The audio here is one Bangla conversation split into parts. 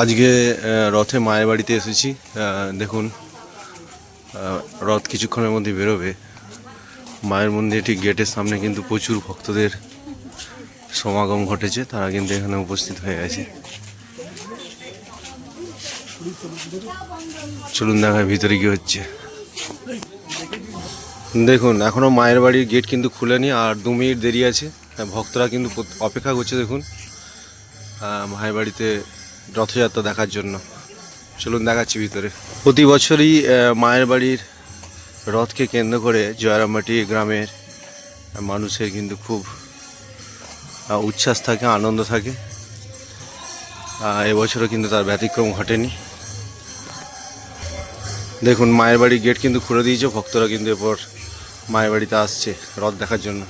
আজকে রথে মায়ের বাড়িতে এসেছি। দেখুন রথ কিছুক্ষণের মধ্যে বেরোবে। মায়ের মন্দির ঠিক গেটের সামনে কিন্তু প্রচুর ভক্তদের সমাগম ঘটেছে। তারা কিন্তু এখানে উপস্থিত হয়ে গেছে। চলুন দেখায় ভিতরে কি হচ্ছে। দেখুন, এখনও মায়ের বাড়ির গেট কিন্তু খুলেনি, আর দু মিনিট দেরি আছে। ভক্তরা কিন্তু অপেক্ষা করছে, দেখুন। মায়ের বাড়িতে রথযাত্রা দেখার জন্য। চলুন দেখাচ্ছি ভিতরে। প্রতি বছরই মায়ের বাড়ির রথকে কেন্দ্র করে জয়রামবাটি গ্রামের মানুষের কিন্তু খুব উচ্ছ্বাস থাকে, আনন্দ থাকে। এবছরও কিন্তু তার ব্যতিক্রম ঘটেনি। দেখুন, মায়ের বাড়ির গেট কিন্তু খুলে দিয়েছে, ভক্তরা কিন্তু এরপর মায়ের বাড়িতে আসছে রথ দেখার জন্য।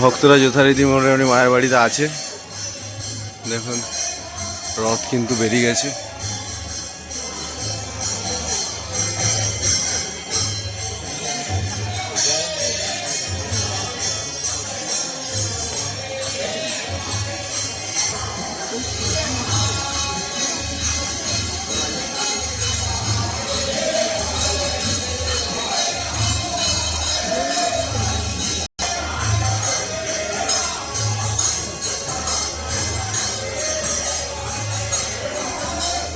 ভক্তরা যথারীতি মোটামুটি মায়ের বাড়িতে আছে। দেখুন। রথ কিন্তু বেরিয়ে গেছে।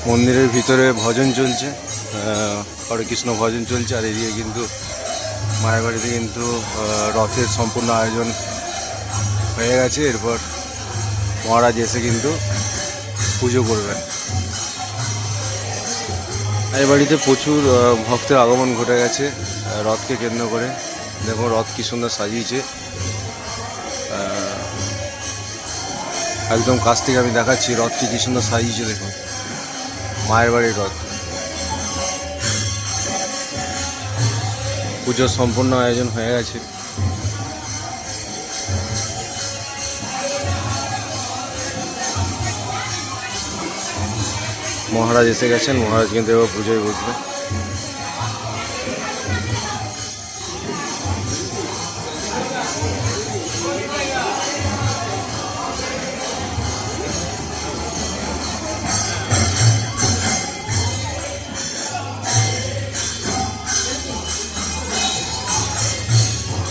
মন্দিরের ভিতরে ভজন চলছে হরে কৃষ্ণ ভজন চলছে, আর এদিকে কিন্তু মায়ের বাড়িতে কিন্তু রথের সম্পূর্ণ আয়োজন হয়ে গেছে। এরপর মহারাজ এসে কিন্তু পুজো করবেন। এই বাড়িতে প্রচুর ভক্তের আগমন ঘটে গেছে রথকে কেন্দ্র করে। দেখো রথ কি সুন্দর সাজিয়েছে। একদম কাছ থেকে আমি দেখাচ্ছি রথটি কি সুন্দর সাজিয়েছে, দেখুন। মায়ের বাড়ির রথ। পুজোর সম্পূর্ণ আয়োজন হয়ে গেছে। মহারাজ এসে গেছেন, মহারাজ কিন্তু এবার পুজোয় বসবে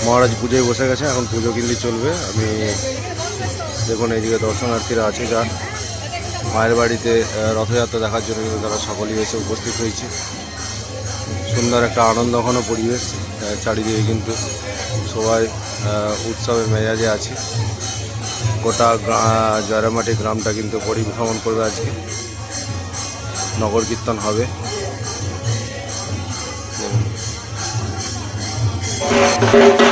মহারাজ পুজোয় বসে গেছে, এখন পুজো কিন্তু চলবে। আমি দেখুন, এইদিকে দর্শনার্থীরা আছে যা। মায়ের বাড়িতে রথযাত্রা দেখার জন্য কিন্তু তারা সকলেই এসে উপস্থিত হয়েছে। সুন্দর একটা আনন্দঘন পরিবেশ চারিদিকে কিন্তু সবাই উৎসবে মেজাজে আছে। গোটা জয়রামাটি গ্রামটা কিন্তু পরিভ্রমণ করবে আজকে। নগর কীর্তন হবে। জয়রামবাড়ি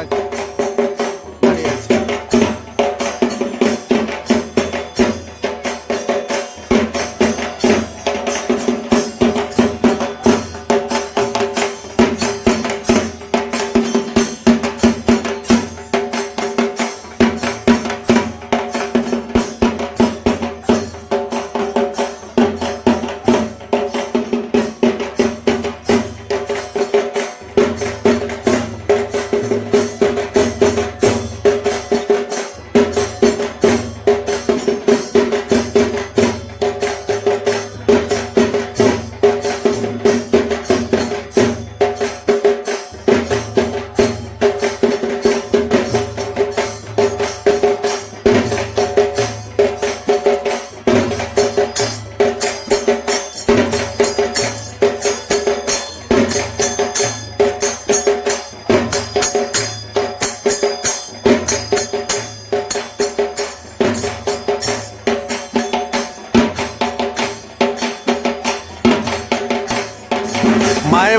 চারদিকে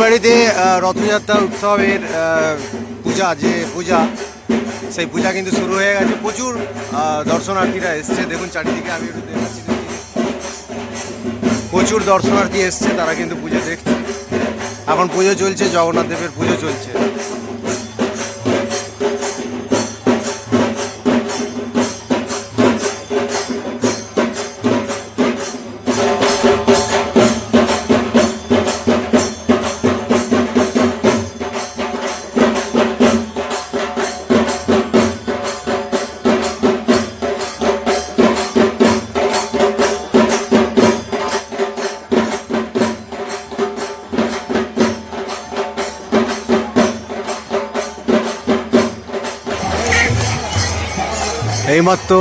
বাড়িতে রথযাত্রা উৎসবের পূজা, যে পূজা, সেই পূজা কিন্তু শুরু হয়ে গেছে। প্রচুর দর্শনার্থীরা এসছে। দেখুন চারিদিকে আমি প্রচুর দর্শনার্থী এসছে, তারা কিন্তু পুজো দেখছে। এখন পুজো চলছে, জগন্নাথ দেবের পুজো চলছে। এইমাত্র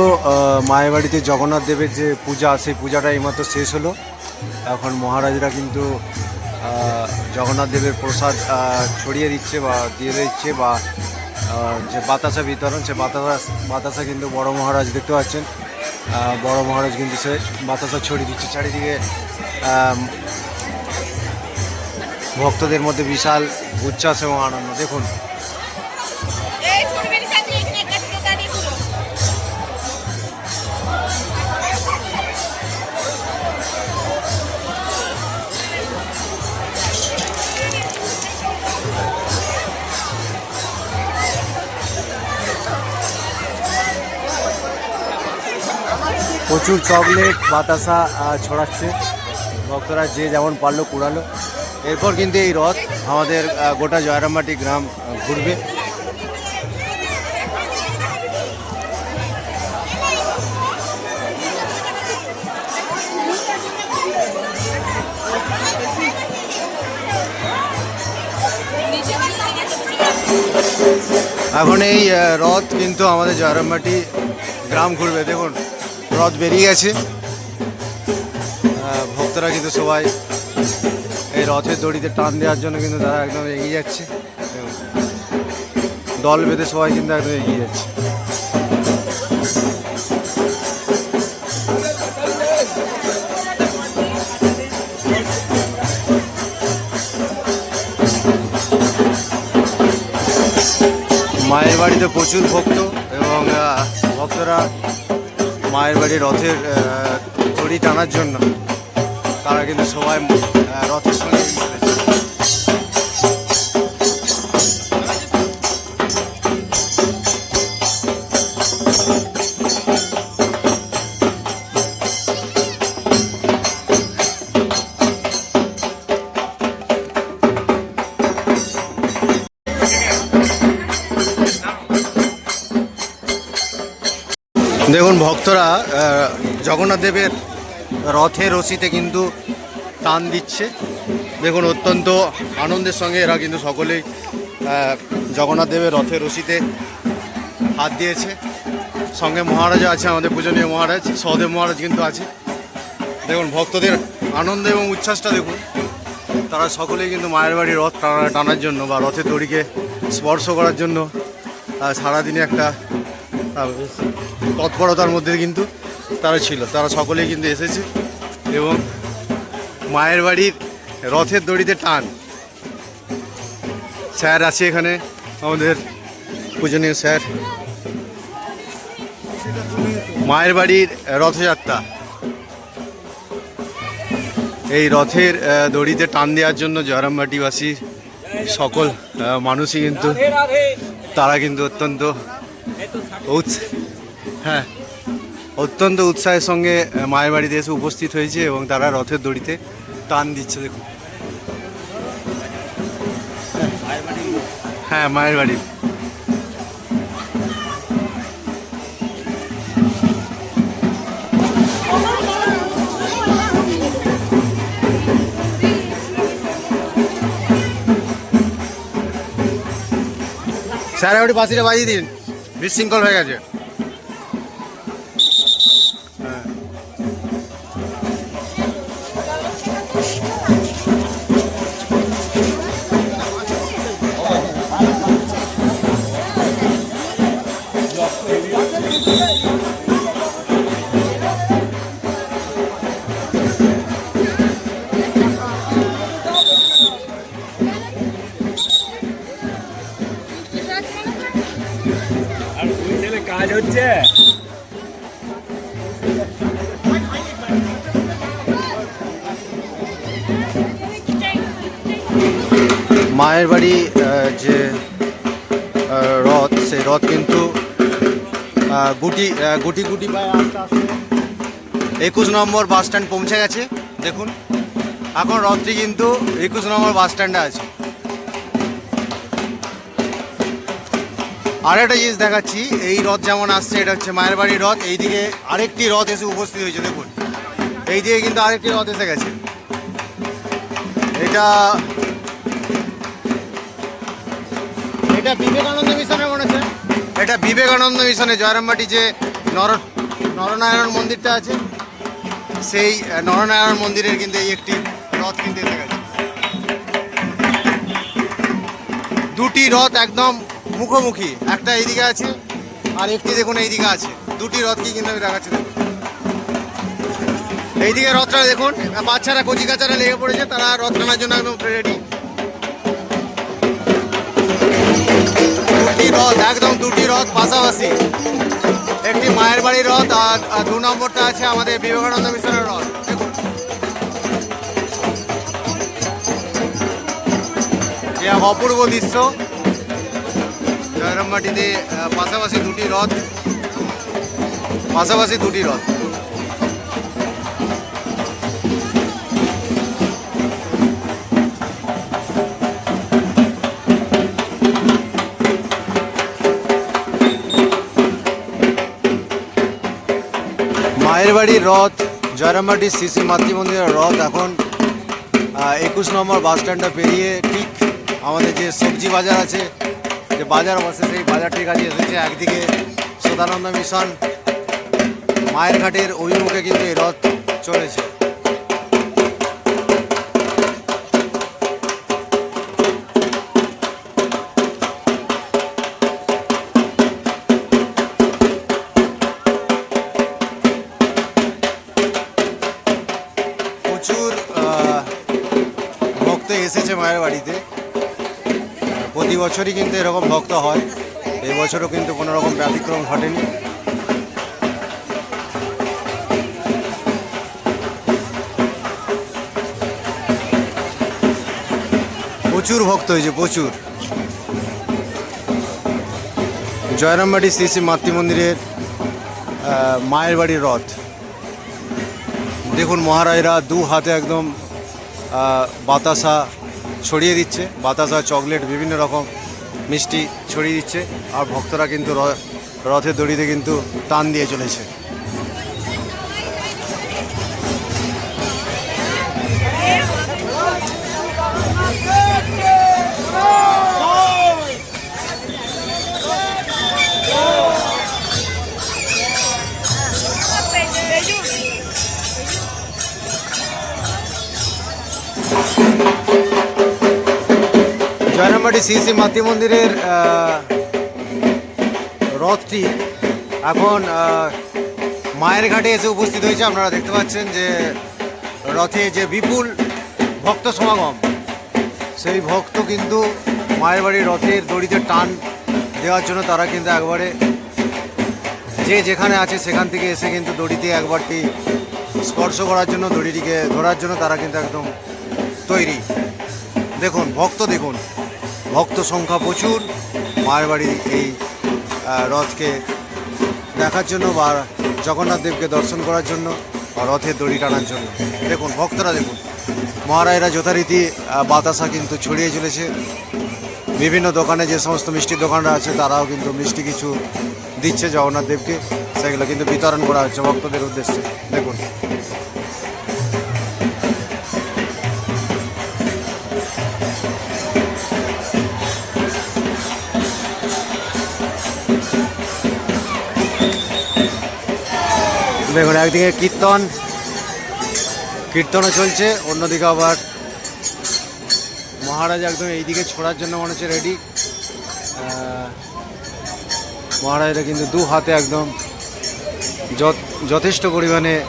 মায়ের বাড়িতে জগন্নাথ দেবের যে পূজা, সেই পূজাটা এইমাত্র শেষ হলো। এখন মহারাজরা কিন্তু জগন্নাথ দেবের প্রসাদ ছড়িয়ে দিচ্ছে বা দিয়ে দিচ্ছে বা যে বাতাসা বিতরণ, সে বাতাসা বাতাসা কিন্তু বড় মহারাজ দেখতে পাচ্ছেন। বড় মহারাজ কিন্তু সে বাতাসা ছড়িয়ে দিচ্ছে। চারিদিকে ভক্তদের মধ্যে বিশাল উচ্ছ্বাস এবং আনন্দ। দেখুন প্রচুর চকলেট, বাতাসা ছড়াচ্ছে। ভক্তরা যে যেমন পারল কুড়ালো। এরপর কিন্তু এই রথ আমাদের গোটা জয়রামবাটি গ্রাম ঘুরবে। এখন এই রথ কিন্তু আমাদের জয়রামবাটি গ্রাম ঘুরবে। দেখুন রথ বেরিয়ে গেছে ভক্তরা কিন্তু সবাই এই রথের দড়িতে টান দেওয়ার জন্য কিন্তু তারা একদম এগিয়ে যাচ্ছে। দল বেঁধে সবাই কিন্তু একদম এগিয়ে যাচ্ছে মায়ের বাড়িতে প্রচুর ভক্ত এবং ভক্তরা মায়ের বাড়ি রথের দড়ি টানার জন্য। তারা কিন্তু সবাই রথের সঙ্গে ভক্তরা জগন্নাথ দেবের রথের রশিতে কিন্তু টান দিচ্ছে। দেখুন, অত্যন্ত আনন্দের সঙ্গে এরা কিন্তু সকলেই জগন্নাথ দেবের রথের রশিতে হাত দিয়েছে। সঙ্গে মহারাজা আছে আমাদের পূজনীয় মহারাজ, সহদেব মহারাজ কিন্তু আছে। দেখুন, ভক্তদের আনন্দ এবং উচ্ছ্বাসটা দেখুন। তারা সকলেই কিন্তু মায়ের বাড়ির রথ টানা টানার জন্য বা রথের দড়িকে স্পর্শ করার জন্য সারাদিনে একটা তৎপরতার মধ্যে কিন্তু তারা ছিল। তারা সকলেই কিন্তু এসেছে এবং মায়ের বাড়ির রথের দড়িতে টান। স্যার আছে এখানে, আমাদের পূজনীয় স্যার। মায়ের বাড়ির রথযাত্রা। এই রথের দড়িতে টান দেওয়ার জন্য জয়রামবাটিবাসীর সকল মানুষই কিন্তু, তারা কিন্তু অত্যন্ত হ্যাঁ অত্যন্ত উৎসাহের সঙ্গে মায়ের বাড়িতে এসে উপস্থিত হয়েছে এবং তারা রথের দড়িতে টান দিচ্ছে, দেখুন। হ্যাঁ মায়ের বাড়ি। স্যার ওটি বাসিটা বাজিয়ে দিন। বিশৃঙ্খল হয়ে গেছে। মায়ের বাড়ি যে রথ, সেই রথ কিন্তু গুটি গুটি গুটি পায়ে আস্তে আস্তে একুশ নম্বর বাস স্ট্যান্ড পৌঁছে গেছে। দেখুন, এখন রথটি কিন্তু একুশ নম্বর বাস স্ট্যান্ডে আছে। আর একটা জিনিস দেখাচ্ছি, এই রথ যেমন আসছে, এটা হচ্ছে মায়ের বাড়ির রথ। এইদিকে আরেকটি রথ এসে উপস্থিত হয়েছে, দেখুন। এইদিকে কিন্তু আরেকটি রথ এসে গেছে। এটা এটা বিবেকানন্দ মিশনের মনে হচ্ছে। এটা বিবেকানন্দ মিশনে জয়রামবাটি যে নর, নরনারায়ণ মন্দিরটা আছে, সেই নরনারায়ণ মন্দিরের কিন্তু এই একটি রথ কিন্তু এসে গেছে। দুটি রথ একদম মুখোমুখি, একটা এইদিকে আছে আর একটি দেখুন এইদিকে আছে। দুটি রথকে কিন্তু আমি দেখাচ্ছি দেখুন। এইদিকে রথটা দেখুন বাচ্চারা কচি কাচারা লেগে পড়েছে, তারা রথ টানার জন্য একদম রেডি রথ, একদম দুটি রথ পাশাপাশি। একটি মায়ের বাড়ির রথ আর দু নম্বরটা আছে আমাদের বিবেকানন্দ মিশনের রথ। এক অপূর্ব দৃশ্য, জয়রামবাটিতে পাশাপাশি দুটি রথ, পাশাপাশি দুটি রথ। মায়ের বাড়ির রথ জয়রামবাটি শ্রী মাতৃ মন্দিরের রথ এখন একুশ নম্বর বাস স্ট্যান্ডটা পেরিয়ে ঠিক আমাদের যে সবজি বাজার আছে, যে বাজার বসে সেই বাজারটির কাছে এসেছে একদিকে সদানন্দ মিশন। মায়ের ঘাটের অভিমুখে কিন্তু এই রথ চলেছে। এসেছে মায়ের বাড়িতে। প্রতি বছরই কিন্তু এরকম ভক্ত হয়। এই বছরও কিন্তু কোনো রকম ব্যতিক্রম ঘটেনি। প্রচুর ভক্ত হয়েছে প্রচুর। জয়রামবাড়ি শ্রী শ্রী মাতৃ মন্দিরের মায়ের বাড়ির রথ। দেখুন মহারাজরা দু হাতে একদম বাতাসা ছড়িয়ে দিচ্ছে। বাতাসা চকলেট, বিভিন্ন রকম মিষ্টি ছড়িয়ে দিচ্ছে। আর ভক্তরা কিন্তু রথের দড়িতে কিন্তু টান দিয়ে চলেছে। শ্রী শ্রী মাতৃ মন্দিরের রথটি এখন মায়ের ঘাটে এসে উপস্থিত হয়েছে। আপনারা দেখতে পাচ্ছেন যে রথে যে বিপুল ভক্ত সমাগম, সেই ভক্ত কিন্তু মায়ের বাড়ির রথের দড়িতে টান দেওয়ার জন্য তারা কিন্তু একবারে যে যেখানে আছে সেখান থেকে এসে কিন্তু দড়িতে একবারটি স্পর্শ করার জন্য, দড়িটিকে ধরার জন্য তারা কিন্তু একদম তৈরি। দেখুন, ভক্ত দেখুন। ভক্ত সংখ্যা প্রচুর। মায়ের বাড়ির এই রথকে দেখার জন্য বা জগন্নাথ দেবকে দর্শন করার জন্য বা রথের দড়ি টানার জন্য। দেখুন, ভক্তরা দেখুন, মহারাজরা যথারীতি বাতাসা কিন্তু ছড়িয়ে চলেছে। বিভিন্ন দোকানে যে সমস্ত মিষ্টির দোকানরা আছে, তারাও কিন্তু মিষ্টি কিছু দিচ্ছে জগন্নাথ দেবকে। সেগুলো কিন্তু বিতরণ করা হচ্ছে ভক্তদের উদ্দেশ্যে। দেখুন। দেখুন, একদিকে কীর্তন, কীর্তনও চলছে, অন্যদিকে আবার মহারাজ একদম এইদিকে ছোড়ার জন্য মনে হচ্ছে রেডি মহারাজরা কিন্তু দু হাতে একদম যথ- যথেষ্ট পরিমাণে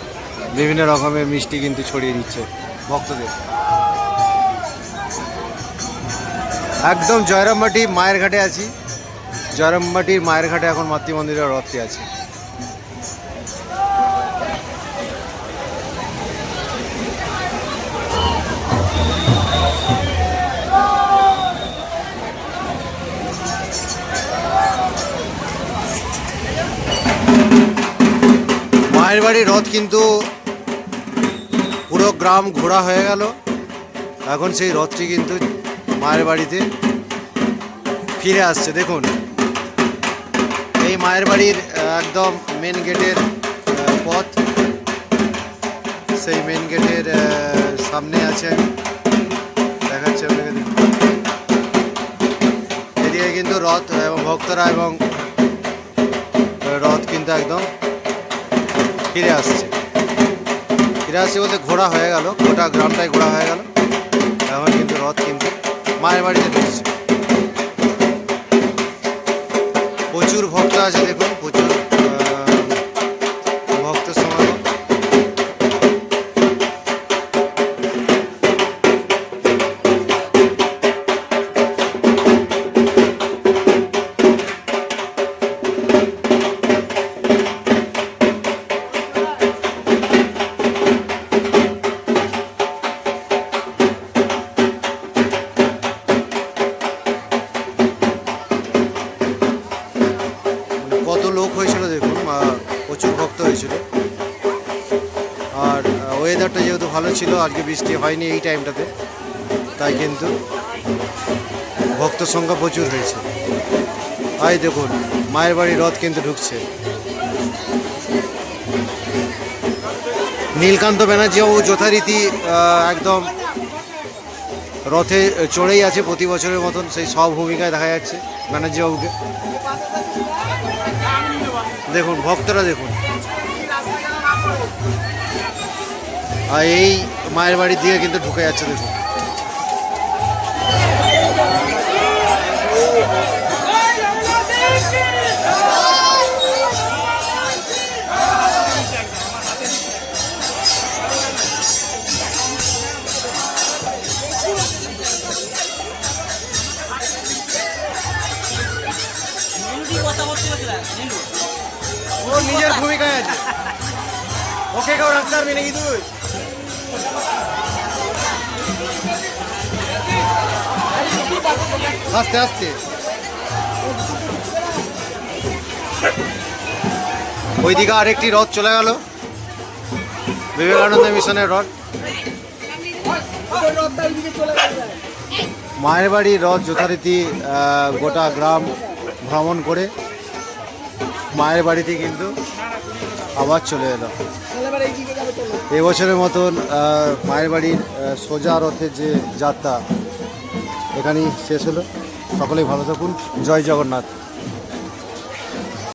বিভিন্ন রকমের মিষ্টি কিন্তু ছড়িয়ে দিচ্ছে ভক্তদের। একদম জয়রামবাটি মায়ের ঘাটে আছি। জয়রামবাটির মায়ের ঘাটে এখন মাতৃ মন্দিরের রথটি আছে। মায়ের বাড়ির রথ কিন্তু পুরো গ্রাম ঘোরা হয়ে গেল। এখন সেই রথটি কিন্তু মায়ের বাড়িতে ফিরে আসছে। দেখুন, এই মায়ের বাড়ির একদম মেন গেটের পথ। সেই মেন গেটের সামনে আছে দেখাচ্ছে আপনাকে। দেখুন। এদিকে কিন্তু রথ এবং ভক্তরা এবং রথ কিন্তু একদম ফিরে আসছে। ফিরে আসছে বলতে ঘোরা হয়ে গেল, গোটা গ্রামটাই ঘোরা হয়ে গেল। এখন কিন্তু রথ কিন্তু মায়ের বাড়িতে ঢুকছে। প্রচুর ভক্ত আছে দেখুন। হয়েছিল। আর ওয়েদারটা যেহেতু ভালো ছিল, আজকে বৃষ্টি হয়নি এই টাইমটাতে তাই কিন্তু ভক্ত সংখ্যা প্রচুর হয়েছে। আই দেখুন, মায়ের বাড়ি রথ কিন্তু ঢুকছে। নীলকান্ত ব্যানার্জিবাবু যথারীতি একদম রথে চড়েই আছে প্রতি বছরের মতন, সেই সব ভূমিকায় দেখা যাচ্ছে ব্যানার্জিবাবুকে। দেখুন, ভক্তরা দেখুন। আর এই মায়ের বাড়ি দিয়ে কিন্তু ঢুকে যাচ্ছে দেখুন। ও নিজের ভূমিকায় আছে। ওকে কেউ রাখতে পারবি নাকি তুই আস্তে আস্তে। ওইদিকে আরেকটি রথ চলে গেল। বিবেকানন্দ মিশনের রথ। মায়ের বাড়ি রথ যথারীতি গোটা গ্রাম ভ্রমণ করে মায়ের বাড়িতে কিন্তু আবার চলে এলো। এবছরের মতন মায়ের বাড়ির সোজা রথের যে যাত্রা, এখানেই শেষ হলো। সকলেই ভালো থাকুন। জয় জগন্নাথ।